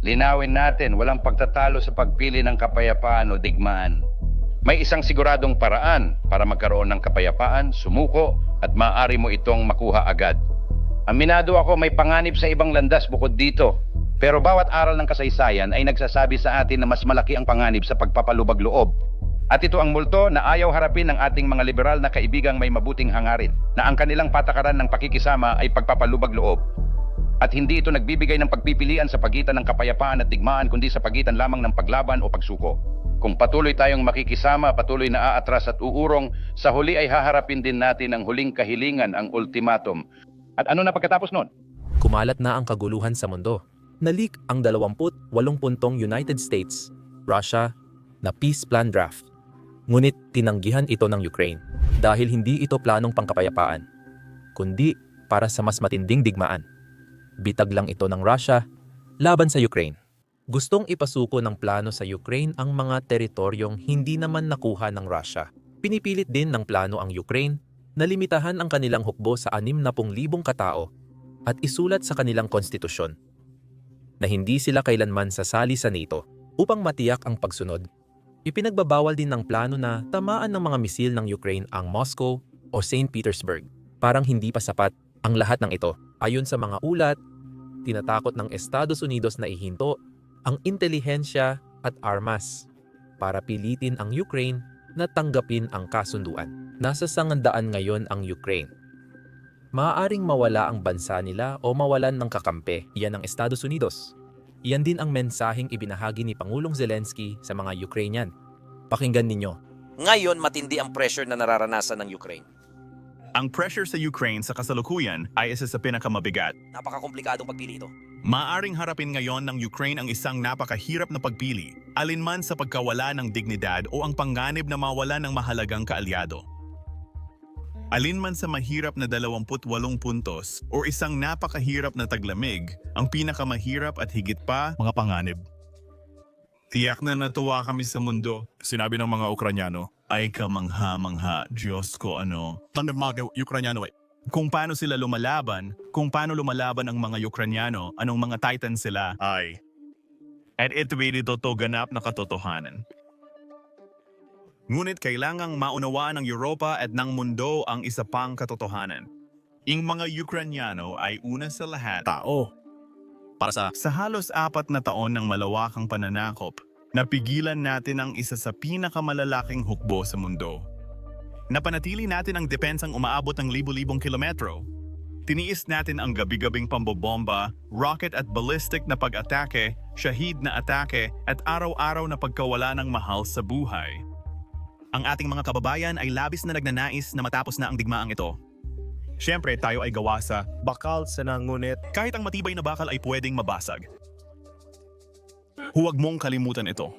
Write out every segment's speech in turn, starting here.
Linawin natin, walang pagtatalo sa pagpili ng kapayapaan o digmaan. May isang siguradong paraan para magkaroon ng kapayapaan, sumuko, at maaari mo itong makuha agad. Aminado ako may panganib sa ibang landas bukod dito. Pero bawat aral ng kasaysayan ay nagsasabi sa atin na mas malaki ang panganib sa pagpapalubag loob. At ito ang multo na ayaw harapin ng ating mga liberal na kaibigang may mabuting hangarin, na ang kanilang patakaran ng pakikisama ay pagpapalubag loob. At hindi ito nagbibigay ng pagpipilian sa pagitan ng kapayapaan at digmaan kundi sa pagitan lamang ng paglaban o pagsuko. Kung patuloy tayong makikisama, patuloy na aatras at uurong, sa huli ay haharapin din natin ang huling kahilingan, ang ultimatum. At ano na pagkatapos nun? Kumalat na ang kaguluhan sa mundo. Nalik ang 28 puntong United States, Russia na peace plan draft. Ngunit tinanggihan ito ng Ukraine dahil hindi ito planong pangkapayapaan, kundi para sa mas matinding digmaan. Bitag lang ito ng Russia laban sa Ukraine. Gustong ipasuko ng plano sa Ukraine ang mga teritoryong hindi naman nakuha ng Russia. Pinipilit din ng plano ang Ukraine na limitahan ang kanilang hukbo sa 60,000 katao at isulat sa kanilang konstitusyon na hindi sila kailanman sasali sa NATO upang matiyak ang pagsunod. Ipinagbabawal din ng plano na tamaan ng mga misil ng Ukraine ang Moscow o St. Petersburg. Parang hindi pa sapat ang lahat ng ito. Ayon sa mga ulat, tinatakot ng Estados Unidos na ihinto ang intelihensya at armas para pilitin ang Ukraine na tanggapin ang kasunduan. Nasa sangandaan ngayon ang Ukraine maaaring mawala ang bansa nila o mawalan ng kakampi. Yan ang Estados Unidos. Yan din ang mensaheng ibinahagi ni Pangulong Zelensky sa mga Ukrainian. Pakinggan ninyo. Ngayon, matindi ang pressure na nararanasan ng Ukraine. Ang pressure sa Ukraine sa kasalukuyan ay isa sa pinakamabigat. Napakakomplikadong pagpili ito. Maaring harapin ngayon ng Ukraine ang isang napakahirap na pagpili, alinman sa pagkawala ng dignidad o ang panganib na mawala ng mahalagang kaalyado. Alinman sa mahirap na 28 puntos o isang napakahirap na taglamig, ang pinakamahirap at higit pa mga panganib. Tiyak na natuwa kami sa mundo, sinabi ng mga Ukranyano. Ay kamangha-mangha, Diyos ko ano. Ano mga Ukranyano eh? Kung paano sila lumalaban, kung paano lumalaban ang mga Ukranyano, anong mga titan sila, ay. At ito dito to ganap na katotohanan. Ngunit kailangang maunawaan ng Europa at ng mundo ang isa pang katotohanan. Ing mga Ukranyano ay una sa lahat tao. Para sa, sa halos apat na taon ng malawakang pananakop, napigilan natin ang isa sa pinakamalalaking hukbo sa mundo. Napanatili natin ang depensang umaabot ng libu-libong kilometro. Tiniis natin ang gabi-gabing pambobomba, rocket at ballistic na pag-atake, shahid na atake at araw-araw na pagkawala ng mahal sa buhay. Ang ating mga kababayan ay labis na nagnanais na matapos na ang digmaang ito. Siyempre, tayo ay gawa sa bakal sa nangunit. Kahit ang matibay na bakal ay pwedeng mabasag. Huwag mong kalimutan ito.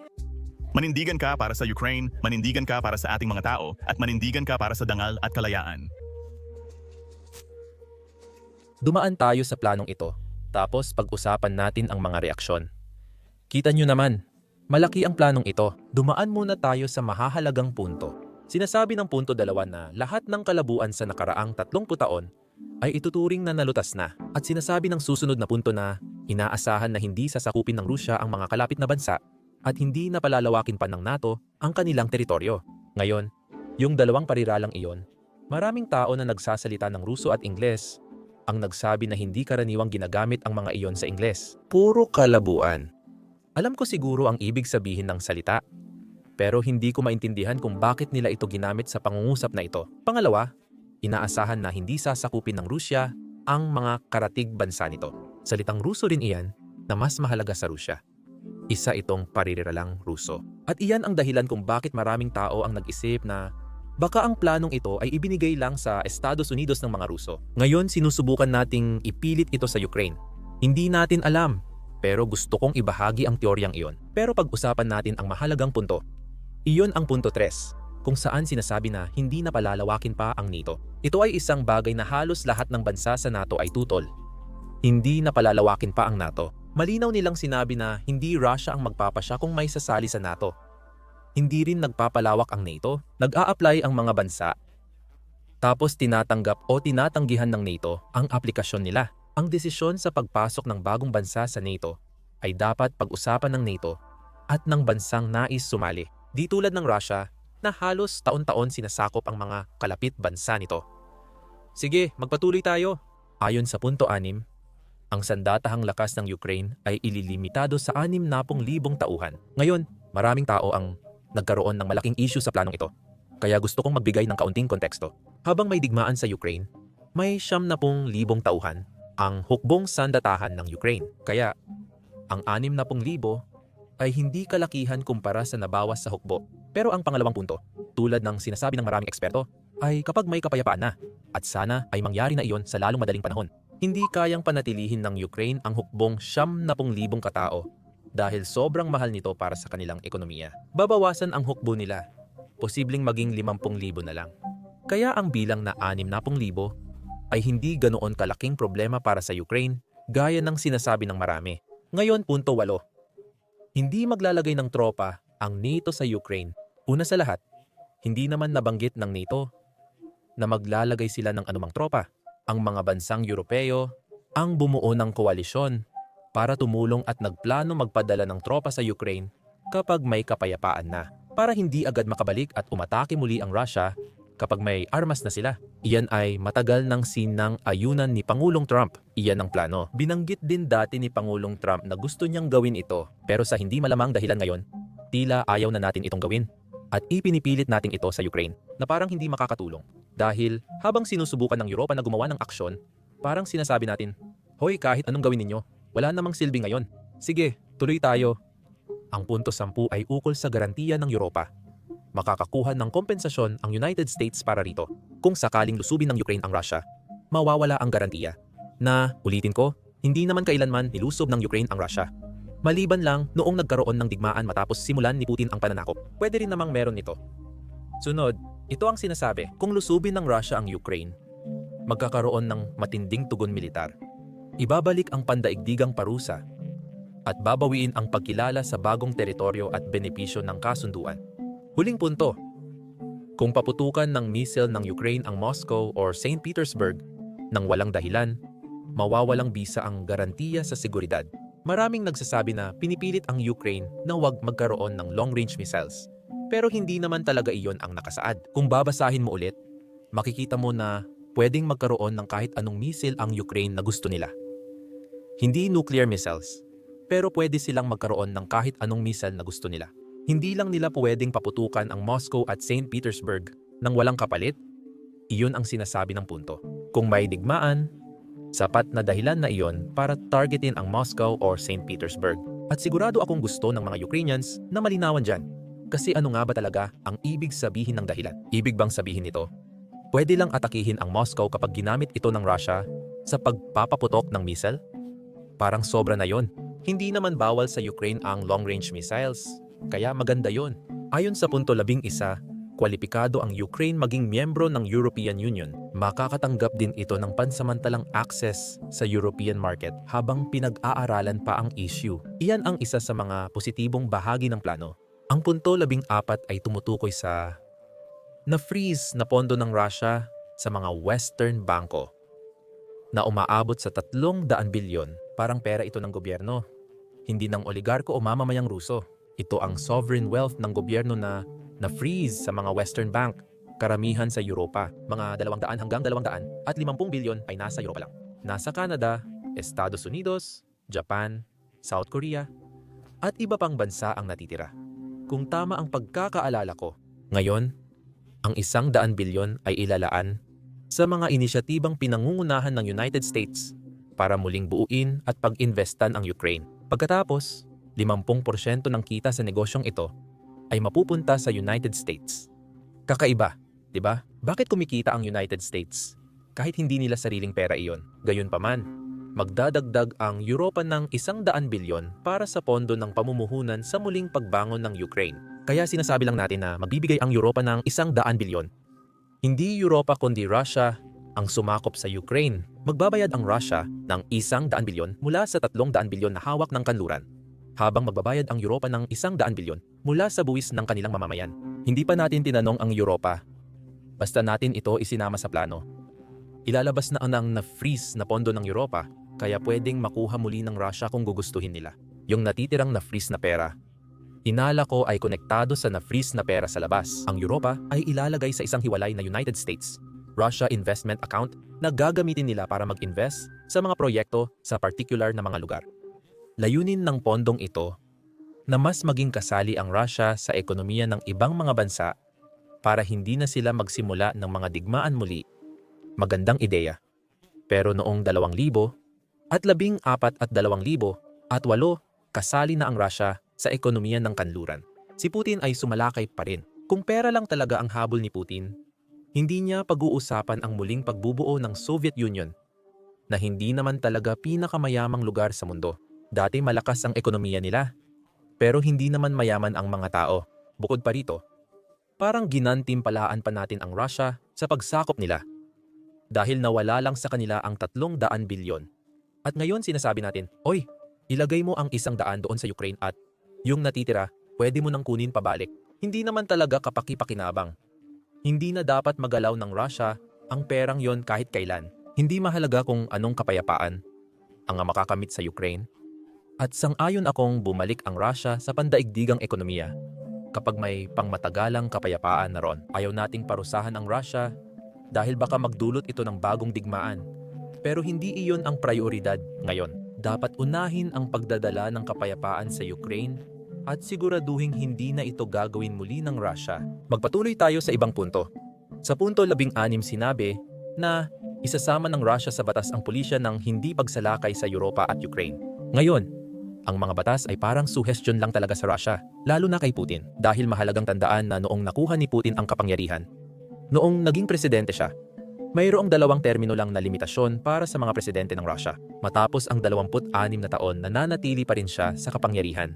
Manindigan ka para sa Ukraine, manindigan ka para sa ating mga tao, at manindigan ka para sa dangal at kalayaan. Dumaan tayo sa planong ito, tapos pag-usapan natin ang mga reaksyon. Kita nyo naman, malaki ang planong ito. Dumaan muna tayo sa mahahalagang punto. Sinasabi ng punto dalawa na lahat ng kalabuan sa nakaraang 30 taon ay ituturing na nalutas na at sinasabi ng susunod na punto na inaasahan na hindi sasakupin ng Rusya ang mga kalapit na bansa at hindi na palalawakin pa ng NATO ang kanilang teritoryo. Ngayon, yung dalawang pariralang iyon, maraming tao na nagsasalita ng Ruso at Ingles ang nagsabi na hindi karaniwang ginagamit ang mga iyon sa Ingles. Puro kalabuan. Alam ko siguro ang ibig sabihin ng salita, pero hindi ko maintindihan kung bakit nila ito ginamit sa pangungusap na ito. Pangalawa, inaasahan na hindi sasakupin ng Rusya ang mga karatig bansa nito. Salitang Ruso rin iyan na mas mahalaga sa Rusya. Isa itong paririralang Ruso. At iyan ang dahilan kung bakit maraming tao ang nag-isip na baka ang planong ito ay ibinigay lang sa Estados Unidos ng mga Ruso. Ngayon sinusubukan nating ipilit ito sa Ukraine. Hindi natin alam, pero gusto kong ibahagi ang teoryang iyon. Pero pag-usapan natin ang mahalagang punto. Iyon ang punto 3, kung saan sinasabi na hindi na palalawakin pa ang NATO. Ito ay isang bagay na halos lahat ng bansa sa NATO ay tutol. Hindi na palalawakin pa ang NATO. Malinaw nilang sinabi na hindi Russia ang magpapasya kung may sasali sa NATO. Hindi rin nagpapalawak ang NATO, nag-a-apply ang mga bansa. Tapos tinatanggap o tinatanggihan ng NATO ang aplikasyon nila. Ang desisyon sa pagpasok ng bagong bansa sa NATO ay dapat pag-usapan ng NATO at ng bansang nais sumali. Di tulad ng Russia na halos taon-taon sinasakop ang mga kalapit bansa nito. Sige, magpatuloy tayo. Ayon sa punto 6, ang sandatahang lakas ng Ukraine ay ililimitado sa 60,000 tauhan. Ngayon, maraming tao ang nagkaroon ng malaking issue sa planong ito. Kaya gusto kong magbigay ng kaunting konteksto. Habang may digmaan sa Ukraine, may 70,000 tauhan ang hukbong sandatahan ng Ukraine. Kaya, ang 60,000 ay hindi kalakihan kumpara sa nabawas sa hukbo. Pero ang pangalawang punto, tulad ng sinasabi ng maraming eksperto, ay kapag may kapayapaan na, at sana ay mangyari na iyon sa lalong madaling panahon. Hindi kayang panatilihin ng Ukraine ang hukbong 70,000 katao dahil sobrang mahal nito para sa kanilang ekonomiya. Babawasan ang hukbo nila, posibleng maging 50,000 na lang. Kaya ang bilang na 60,000 ay hindi ganoon kalaking problema para sa Ukraine gaya ng sinasabi ng marami. Ngayon, punto 8. Hindi maglalagay ng tropa ang NATO sa Ukraine. Una sa lahat, hindi naman nabanggit ng NATO na maglalagay sila ng anumang tropa. Ang mga bansang Europeo ang bumuo ng koalisyon para tumulong at nagplano magpadala ng tropa sa Ukraine kapag may kapayapaan na para hindi agad makabalik at umatake muli ang Russia kapag may armas na sila. Iyan ay matagal ng sinang ayunan ni Pangulong Trump. Iyan ang plano. Binanggit din dati ni Pangulong Trump na gusto niyang gawin ito pero sa hindi malamang dahilan ngayon, tila ayaw na natin itong gawin. At ipinipilit natin ito sa Ukraine na parang hindi makakatulong. Dahil habang sinusubukan ng Europa na gumawa ng aksyon, parang sinasabi natin, Hoy kahit anong gawin ninyo, wala namang silbi ngayon. Sige, tuloy tayo. Ang punto 10 ay ukol sa garantiya ng Europa makakakuha ng kompensasyon ang United States para rito. Kung sakaling lusubin ng Ukraine ang Russia, mawawala ang garantiya. Na, ulitin ko, hindi naman kailanman nilusob ng Ukraine ang Russia. Maliban lang noong nagkaroon ng digmaan matapos simulan ni Putin ang pananakop. Pwede rin namang meron nito. Sunod, ito ang sinasabi, kung lusubin ng Russia ang Ukraine, magkakaroon ng matinding tugon militar. Ibabalik ang pandaigdigang parusa at babawiin ang pagkilala sa bagong teritoryo at benepisyo ng kasunduan. Huling punto. Kung paputukan ng missile ng Ukraine ang Moscow or St. Petersburg nang walang dahilan, mawawalang bisa ang garantiya sa seguridad. Maraming nagsasabi na pinipilit ang Ukraine na huwag magkaroon ng long-range missiles. Pero hindi naman talaga iyon ang nakasaad. Kung babasahin mo ulit, makikita mo na pwedeng magkaroon ng kahit anong missile ang Ukraine na gusto nila. Hindi nuclear missiles, pero pwede silang magkaroon ng kahit anong missile na gusto nila. Hindi lang nila pwedeng paputukan ang Moscow at St. Petersburg nang walang kapalit. Iyon ang sinasabi ng punto. Kung may digmaan, sapat na dahilan na iyon para targetin ang Moscow or St. Petersburg. At sigurado akong gusto ng mga Ukrainians na malinawan dyan. Kasi ano nga ba talaga ang ibig sabihin ng dahilan? Ibig bang sabihin nito? Pwede lang atakihin ang Moscow kapag ginamit ito ng Russia sa pagpapaputok ng missile? Parang sobra na yon. Hindi naman bawal sa Ukraine ang long-range missiles. Kaya maganda yon. Ayon sa punto labing isa, kwalipikado ang Ukraine maging miyembro ng European Union. Makakatanggap din ito ng pansamantalang access sa European market habang pinag-aaralan pa ang issue. Iyan ang isa sa mga positibong bahagi ng plano. Ang punto labing apat ay tumutukoy sa na-freeze na pondo ng Russia sa mga Western bangko na umaabot sa 300 bilyon. Parang pera ito ng gobyerno. Hindi ng oligarko o mamamayang Ruso. Ito ang sovereign wealth ng gobyerno na na-freeze sa mga Western Bank, karamihan sa Europa. Mga 200 hanggang 200 at 50 bilyon ay nasa Europa lang. Nasa Canada, Estados Unidos, Japan, South Korea, at iba pang bansa ang natitira. Kung tama ang pagkakaalala ko, ngayon, ang isang daan bilyon ay ilalaan sa mga inisyatibang pinangungunahan ng United States para muling buuin at pag-investan ang Ukraine. Pagkatapos, 50% ng kita sa negosyong ito ay mapupunta sa United States. Kakaiba, 'di ba? Bakit kumikita ang United States? Kahit hindi nila sariling pera iyon. Gayunpaman, magdadagdag ang Europa ng isang daan bilyon para sa pondo ng pamumuhunan sa muling pagbangon ng Ukraine. Kaya sinasabi lang natin na magbibigay ang Europa ng isang daan bilyon. Hindi Europa kundi Russia ang sumakop sa Ukraine. Magbabayad ang Russia ng isang daan bilyon mula sa tatlong daan bilyon na hawak ng kanluran habang magbabayad ang Europa ng isang daan bilyon mula sa buwis ng kanilang mamamayan. Hindi pa natin tinanong ang Europa. Basta natin ito isinama sa plano. Ilalabas na ang na-freeze na pondo ng Europa kaya pwedeng makuha muli ng Russia kung gugustuhin nila. yung natitirang na-freeze na pera. Inala ko ay konektado sa na-freeze na pera sa labas. Ang Europa ay ilalagay sa isang hiwalay na United States, Russia Investment Account na gagamitin nila para mag-invest sa mga proyekto sa particular na mga lugar. Layunin ng pondong ito na mas maging kasali ang Russia sa ekonomiya ng ibang mga bansa para hindi na sila magsimula ng mga digmaan muli. Magandang ideya. Pero noong 2000 at 14 at 2000 at 8 kasali na ang Russia sa ekonomiya ng kanluran. Si Putin ay sumalakay pa rin. Kung pera lang talaga ang habol ni Putin, hindi niya pag-uusapan ang muling pagbubuo ng Soviet Union na hindi naman talaga pinakamayamang lugar sa mundo. Dati malakas ang ekonomiya nila, pero hindi naman mayaman ang mga tao. Bukod pa rito, parang ginantimpalaan pa natin ang Russia sa pagsakop nila dahil nawala lang sa kanila ang 300 bilyon. At ngayon sinasabi natin, Oy, ilagay mo ang isang daan doon sa Ukraine at yung natitira, pwede mo nang kunin pabalik. Hindi naman talaga kapaki-pakinabang. Hindi na dapat magalaw ng Russia ang perang yon kahit kailan. Hindi mahalaga kung anong kapayapaan ang makakamit sa Ukraine. At sang-ayon akong bumalik ang Russia sa pandaigdigang ekonomiya. Kapag may pangmatagalang kapayapaan na ron, ayaw nating parusahan ang Russia dahil baka magdulot ito ng bagong digmaan. Pero hindi iyon ang prioridad ngayon. Dapat unahin ang pagdadala ng kapayapaan sa Ukraine at siguraduhing hindi na ito gagawin muli ng Russia. Magpatuloy tayo sa ibang punto. Sa punto 16 sinabi na isasama ng Russia sa batas ang pulisya ng hindi pagsalakay sa Europa at Ukraine. Ngayon, ang mga batas ay parang suhestyon lang talaga sa Russia, lalo na kay Putin dahil mahalagang tandaan na noong nakuha ni Putin ang kapangyarihan, noong naging presidente siya, mayroong dalawang termino lang na limitasyon para sa mga presidente ng Russia. Matapos ang 26 na taon, nananatili pa rin siya sa kapangyarihan.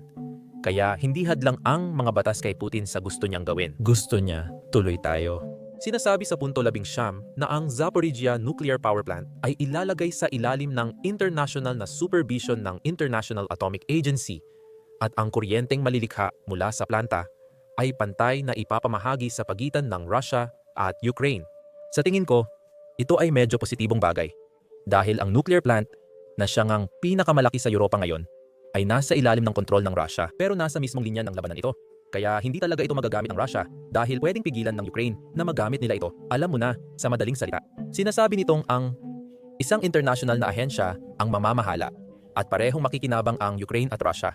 Kaya hindi hadlang ang mga batas kay Putin sa gusto niyang gawin. Gusto niya, tuloy tayo. Sinasabi sa punto labing siyam na ang Zaporizhia Nuclear Power Plant ay ilalagay sa ilalim ng international na supervision ng International Atomic Agency at ang kuryenteng malilikha mula sa planta ay pantay na ipapamahagi sa pagitan ng Russia at Ukraine. Sa tingin ko, ito ay medyo positibong bagay dahil ang nuclear plant na siyang ang pinakamalaki sa Europa ngayon ay nasa ilalim ng kontrol ng Russia pero nasa mismong linya ng labanan ito. Kaya hindi talaga ito magagamit ng Russia dahil pwedeng pigilan ng Ukraine na magamit nila ito. Alam mo na, sa madaling salita. Sinasabi nitong ang isang international na ahensya ang mamamahala at parehong makikinabang ang Ukraine at Russia.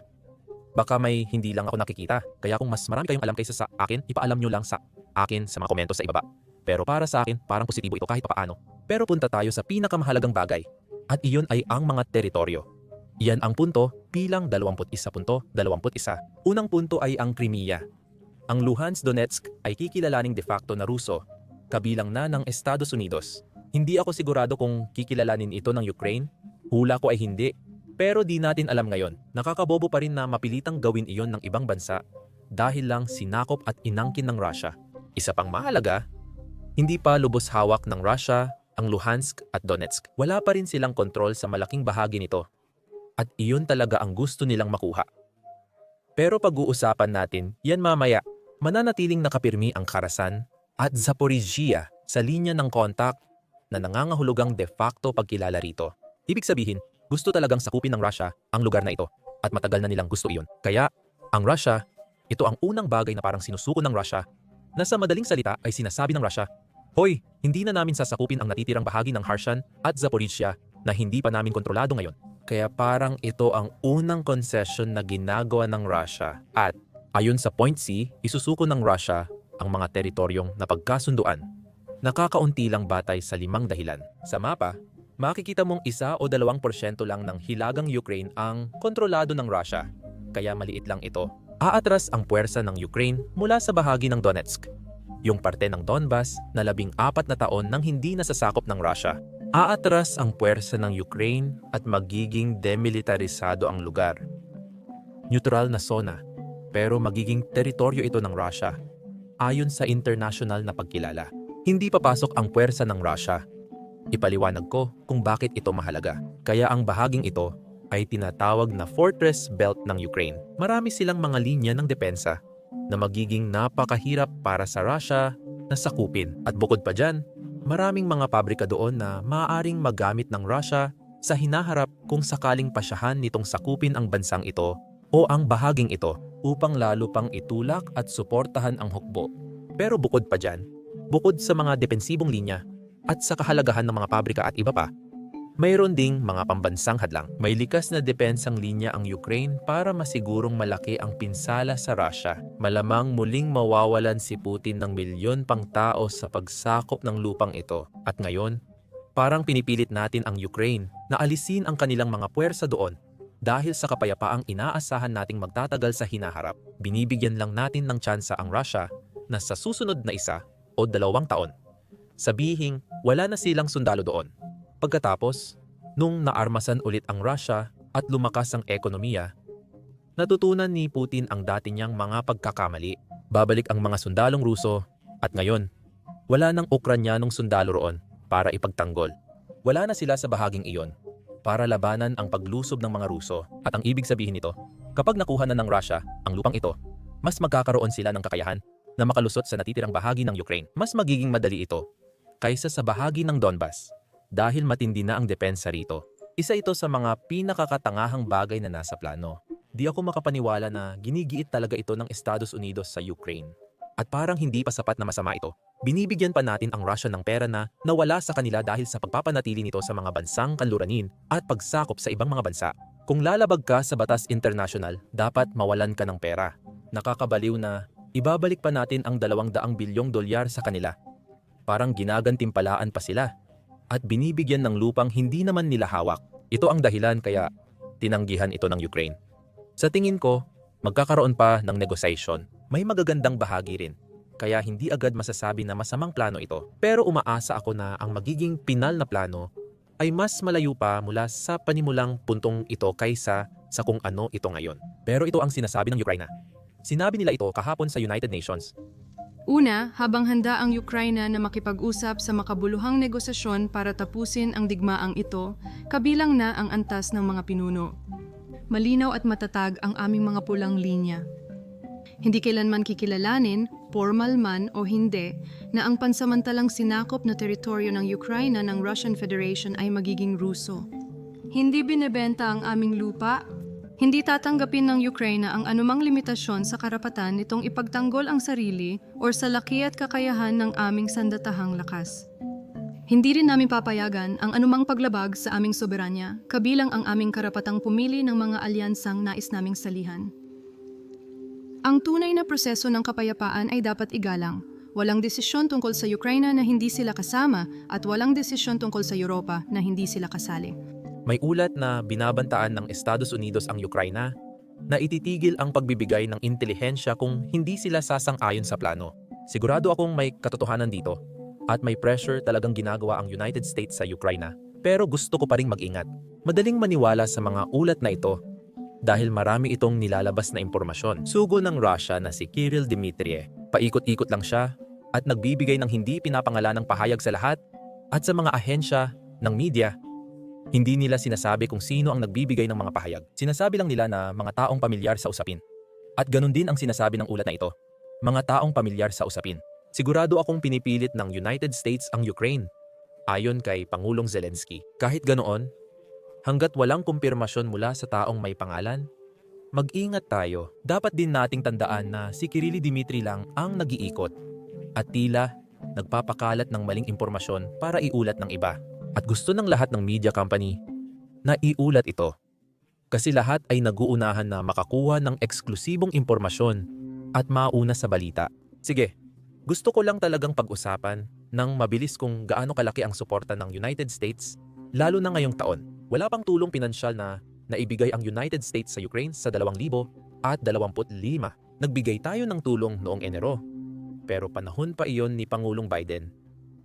Baka may hindi lang ako nakikita, kaya kung mas marami kayong alam kaysa sa akin, ipaalam nyo lang sa akin sa mga komento sa ibaba. Pero para sa akin, parang positibo ito kahit papaano. Pero punta tayo sa pinakamahalagang bagay, at iyon ay ang mga teritoryo. Iyan ang punto bilang 21.21. Unang punto ay ang Crimea. Ang Luhansk Donetsk ay kikilalaning de facto na Ruso, kabilang na ng Estados Unidos. Hindi ako sigurado kung kikilalanin ito ng Ukraine. Hula ko ay hindi. Pero di natin alam ngayon. Nakakabobo pa rin na mapilitang gawin iyon ng ibang bansa dahil lang sinakop at inangkin ng Russia. Isa pang mahalaga, hindi pa lubos hawak ng Russia ang Luhansk at Donetsk. Wala pa rin silang kontrol sa malaking bahagi nito. At iyon talaga ang gusto nilang makuha. Pero pag-uusapan natin, yan mamaya, mananatiling nakapirmi ang Karasan at Zaporizhia sa linya ng kontak na nangangahulugang de facto pagkilala rito. Ibig sabihin, gusto talagang sakupin ng Russia ang lugar na ito at matagal na nilang gusto iyon. Kaya, ang Russia, ito ang unang bagay na parang sinusuko ng Russia na sa madaling salita ay sinasabi ng Russia, Hoy, hindi na namin sasakupin ang natitirang bahagi ng Harshan at Zaporizhia na hindi pa namin kontrolado ngayon. Kaya parang ito ang unang concession na ginagawa ng Russia. At ayon sa Point C, isusuko ng Russia ang mga teritoryong napagkasunduan. Nakakaunti lang batay sa limang dahilan. Sa mapa, makikita mong isa o dalawang porsyento lang ng hilagang Ukraine ang kontrolado ng Russia. Kaya maliit lang ito. Aatras ang puwersa ng Ukraine mula sa bahagi ng Donetsk, yung parte ng Donbas na labing apat na taon nang hindi nasasakop ng Russia. Aatras ang puwersa ng Ukraine at magiging demilitarisado ang lugar. Neutral na zona, pero magiging teritoryo ito ng Russia ayon sa international na pagkilala. Hindi papasok ang puwersa ng Russia. Ipaliwanag ko kung bakit ito mahalaga. Kaya ang bahaging ito ay tinatawag na Fortress Belt ng Ukraine. Marami silang mga linya ng depensa na magiging napakahirap para sa Russia na sakupin. At bukod pa dyan, maraming mga pabrika doon na maaaring magamit ng Russia sa hinaharap kung sakaling pasyahan nitong sakupin ang bansang ito o ang bahaging ito upang lalo pang itulak at suportahan ang hukbo. Pero bukod pa dyan, bukod sa mga depensibong linya at sa kahalagahan ng mga pabrika at iba pa, mayroon ding mga pambansang hadlang. May likas na depensang linya ang Ukraine para masigurong malaki ang pinsala sa Russia. Malamang muling mawawalan si Putin ng milyon pang tao sa pagsakop ng lupang ito. At ngayon, parang pinipilit natin ang Ukraine na alisin ang kanilang mga puwersa doon dahil sa kapayapaang inaasahan nating magtatagal sa hinaharap. Binibigyan lang natin ng tsansa ang Russia na sa susunod na isa o dalawang taon, sabihing wala na silang sundalo doon. Pagkatapos, nung naarmasan ulit ang Russia at lumakas ang ekonomiya, natutunan ni Putin ang dati niyang mga pagkakamali. Babalik ang mga sundalong Ruso at ngayon, wala nang Ukranyanong sundalo roon para ipagtanggol. Wala na sila sa bahaging iyon para labanan ang paglusob ng mga Ruso at ang ibig sabihin nito, kapag nakuha na ng Russia ang lupang ito, mas magkakaroon sila ng kakayahan na makalusot sa natitirang bahagi ng Ukraine. Mas magiging madali ito kaysa sa bahagi ng Donbas dahil matindi na ang depensa rito. Isa ito sa mga pinakakatangahang bagay na nasa plano. Di ako makapaniwala na ginigiit talaga ito ng Estados Unidos sa Ukraine. At parang hindi pa sapat na masama ito. Binibigyan pa natin ang Russia ng pera na nawala sa kanila dahil sa pagpapanatili nito sa mga bansang kanluranin at pagsakop sa ibang mga bansa. Kung lalabag ka sa batas international, dapat mawalan ka ng pera. Nakakabaliw na ibabalik pa natin ang 200 bilyong dolyar sa kanila. Parang ginagantimpalaan pa sila at binibigyan ng lupang hindi naman nila hawak. Ito ang dahilan kaya tinanggihan ito ng Ukraine. Sa tingin ko, magkakaroon pa ng negosyasyon. May magagandang bahagi rin. Kaya hindi agad masasabi na masamang plano ito. Pero umaasa ako na ang magiging pinal na plano ay mas malayo pa mula sa panimulang puntong ito kaysa sa kung ano ito ngayon. Pero ito ang sinasabi ng Ukraine. Sinabi nila ito kahapon sa United Nations Una, habang handa ang Ukraine na makipag-usap sa makabuluhang negosasyon para tapusin ang digmaang ito, kabilang na ang antas ng mga pinuno. Malinaw at matatag ang aming mga pulang linya. Hindi kailanman kikilalanin, formal man o hindi, na ang pansamantalang sinakop na teritoryo ng Ukraine ng Russian Federation ay magiging Ruso. Hindi binebenta ang aming lupa, hindi tatanggapin ng Ukraine ang anumang limitasyon sa karapatan nitong ipagtanggol ang sarili o sa laki at kakayahan ng aming sandatahang lakas. Hindi rin namin papayagan ang anumang paglabag sa aming soberanya, kabilang ang aming karapatang pumili ng mga alyansang nais naming salihan. Ang tunay na proseso ng kapayapaan ay dapat igalang. Walang desisyon tungkol sa Ukraine na hindi sila kasama at walang desisyon tungkol sa Europa na hindi sila kasali. May ulat na binabantaan ng Estados Unidos ang Ukraine na ititigil ang pagbibigay ng intelihensya kung hindi sila sasang-ayon sa plano. Sigurado akong may katotohanan dito at may pressure talagang ginagawa ang United States sa Ukraine. Pero gusto ko pa ring mag-ingat. Madaling maniwala sa mga ulat na ito dahil marami itong nilalabas na impormasyon. Sugo ng Russia na si Kirill Dmitriev. Paikot-ikot lang siya at nagbibigay ng hindi pinapangalanang pahayag sa lahat at sa mga ahensya ng media hindi nila sinasabi kung sino ang nagbibigay ng mga pahayag. Sinasabi lang nila na mga taong pamilyar sa usapin. At ganun din ang sinasabi ng ulat na ito. Mga taong pamilyar sa usapin. Sigurado akong pinipilit ng United States ang Ukraine. Ayon kay Pangulong Zelensky. Kahit ganoon, hanggat walang kumpirmasyon mula sa taong may pangalan, mag-ingat tayo. Dapat din nating tandaan na si Kirili Dimitri lang ang nag-iikot at tila nagpapakalat ng maling impormasyon para iulat ng iba. At gusto ng lahat ng media company na iulat ito. Kasi lahat ay naguunahan na makakuha ng eksklusibong impormasyon at mauna sa balita. Sige, gusto ko lang talagang pag-usapan ng mabilis kung gaano kalaki ang suporta ng United States, lalo na ngayong taon. Wala pang tulong pinansyal na naibigay ang United States sa Ukraine sa 2025. Nagbigay tayo ng tulong noong Enero. Pero panahon pa iyon ni Pangulong Biden,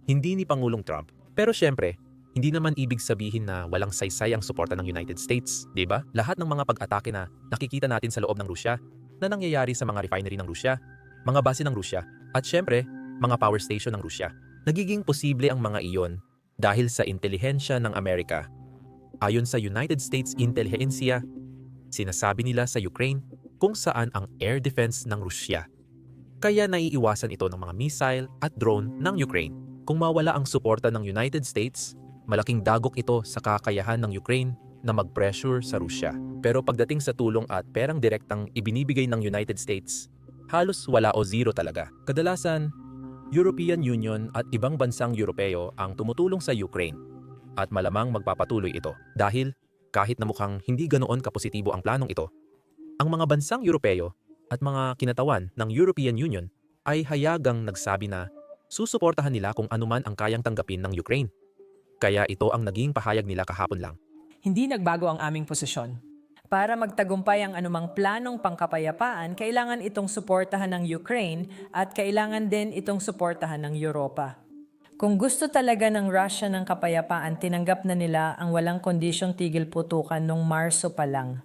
hindi ni Pangulong Trump. Pero syempre, hindi naman ibig sabihin na walang saysay ang suporta ng United States, di ba? Lahat ng mga pag-atake na nakikita natin sa loob ng Rusya na nangyayari sa mga refinery ng Rusya, mga base ng Rusya, at syempre, mga power station ng Rusya. Nagiging posible ang mga iyon dahil sa intelihensya ng Amerika. Ayon sa United States Intelligentsia, sinasabi nila sa Ukraine kung saan ang air defense ng Rusya. Kaya naiiwasan ito ng mga missile at drone ng Ukraine. Kung mawala ang suporta ng United States, malaking dagok ito sa kakayahan ng Ukraine na mag-pressure sa Rusya. Pero pagdating sa tulong at perang direktang ibinibigay ng United States, halos wala o zero talaga. Kadalasan, European Union at ibang bansang Europeo ang tumutulong sa Ukraine. At malamang magpapatuloy ito dahil kahit na mukhang hindi ganoon kapositibo ang planong ito, ang mga bansang Europeo at mga kinatawan ng European Union ay hayagang nagsabi na susuportahan nila kung anuman ang kayang tanggapin ng Ukraine. Kaya ito ang naging pahayag nila kahapon lang. Hindi nagbago ang aming posisyon. Para magtagumpay ang anumang planong pangkapayapaan, kailangan itong suportahan ng Ukraine at kailangan din itong suportahan ng Europa. Kung gusto talaga ng Russia ng kapayapaan, tinanggap na nila ang walang kondisyong tigil putukan noong Marso pa lang.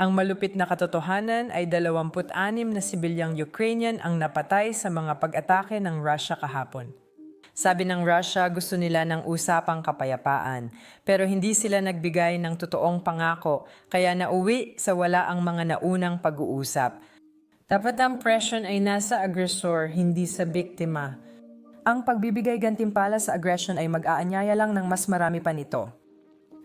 Ang malupit na katotohanan ay 26 na sibilyang Ukrainian ang napatay sa mga pag-atake ng Russia kahapon. Sabi ng Russia gusto nila ng usapang kapayapaan, pero hindi sila nagbigay ng totoong pangako kaya nauwi sa wala ang mga naunang pag-uusap. Dapat ang presyon ay nasa agresor, hindi sa biktima. Ang pagbibigay gantimpala sa aggression ay mag-aanyaya lang ng mas marami pa nito.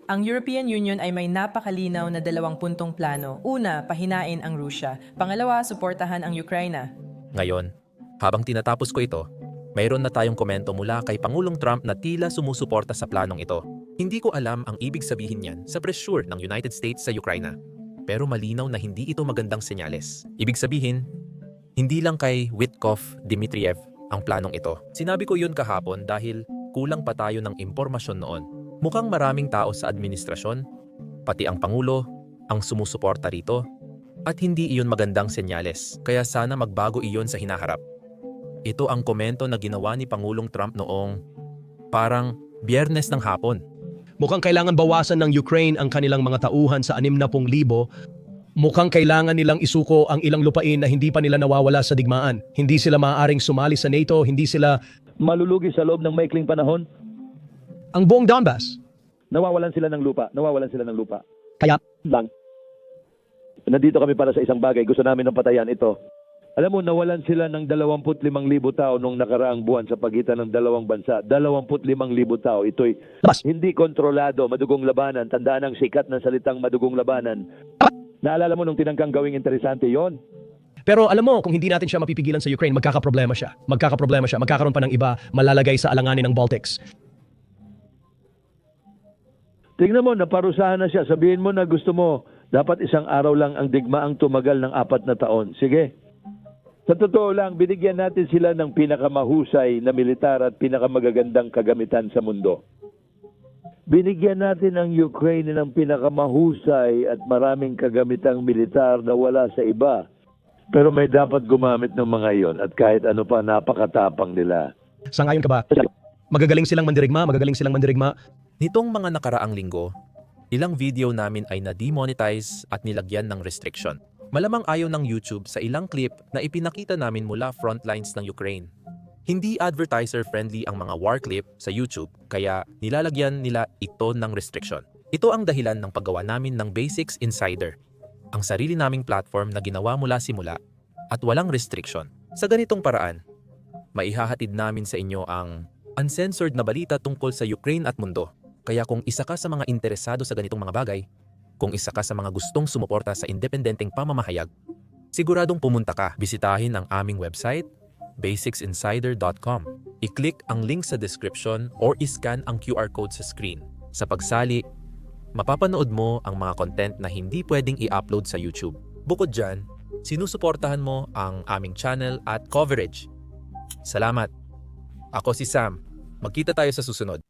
Ang European Union ay may napakalinaw na dalawang puntong plano. Una, pahinain ang Rusya. Pangalawa, suportahan ang Ukraina. Ngayon, habang tinatapos ko ito, mayroon na tayong komento mula kay Pangulong Trump na tila sumusuporta sa planong ito. Hindi ko alam ang ibig sabihin niyan sa pressure ng United States sa Ukraina. Pero malinaw na hindi ito magandang senyales. Ibig sabihin, hindi lang kay Witkoff Dmitriev ang planong ito. Sinabi ko yun kahapon dahil kulang pa tayo ng impormasyon noon. Mukhang maraming tao sa administrasyon, pati ang Pangulo, ang sumusuporta rito, at hindi iyon magandang senyales. Kaya sana magbago iyon sa hinaharap. Ito ang komento na ginawa ni Pangulong Trump noong parang biyernes ng hapon. Mukhang kailangan bawasan ng Ukraine ang kanilang mga tauhan sa 60,000. Mukhang kailangan nilang isuko ang ilang lupain na hindi pa nila nawawala sa digmaan. Hindi sila maaaring sumali sa NATO, hindi sila malulugi sa loob ng maikling panahon, ang buong Donbas. nawawalan sila ng lupa. Nawawalan sila ng lupa. Kaya Lang. Nandito kami para sa isang bagay. Gusto namin ng patayan ito. Alam mo, nawalan sila ng 25,000 tao nung nakaraang buwan sa pagitan ng dalawang bansa. 25,000 tao. Ito'y hindi kontrolado, madugong labanan. Tandaan ang sikat ng salitang madugong labanan. Naalala mo nung tinangkang gawing interesante yon? Pero alam mo, kung hindi natin siya mapipigilan sa Ukraine, magkakaproblema siya. Magkakaproblema siya. Magkakaroon pa ng iba, malalagay sa alanganin ng Baltics. Tingnan mo, naparusahan na siya. Sabihin mo na gusto mo, dapat isang araw lang ang digmaang tumagal ng apat na taon. Sige. Sa totoo lang, binigyan natin sila ng pinakamahusay na militar at pinakamagagandang kagamitan sa mundo. Binigyan natin ang Ukraine ng pinakamahusay at maraming kagamitang militar na wala sa iba. Pero may dapat gumamit ng mga iyon at kahit ano pa napakatapang nila. Sangayon ka ba? Magagaling silang mandirigma, magagaling silang mandirigma. Nitong mga nakaraang linggo, ilang video namin ay na-demonetize at nilagyan ng restriction. Malamang ayaw ng YouTube sa ilang clip na ipinakita namin mula frontlines ng Ukraine. Hindi advertiser-friendly ang mga war clip sa YouTube kaya nilalagyan nila ito ng restriction. Ito ang dahilan ng paggawa namin ng Basics Insider, ang sarili naming platform na ginawa mula simula at walang restriction. Sa ganitong paraan, maihahatid namin sa inyo ang uncensored na balita tungkol sa Ukraine at mundo. Kaya kung isa ka sa mga interesado sa ganitong mga bagay, kung isa ka sa mga gustong sumuporta sa independenteng pamamahayag, siguradong pumunta ka. Bisitahin ang aming website, basicsinsider.com. I-click ang link sa description or iscan ang QR code sa screen. Sa pagsali, mapapanood mo ang mga content na hindi pwedeng i-upload sa YouTube. Bukod dyan, sinusuportahan mo ang aming channel at coverage. Salamat! Ako si Sam. Magkita tayo sa susunod.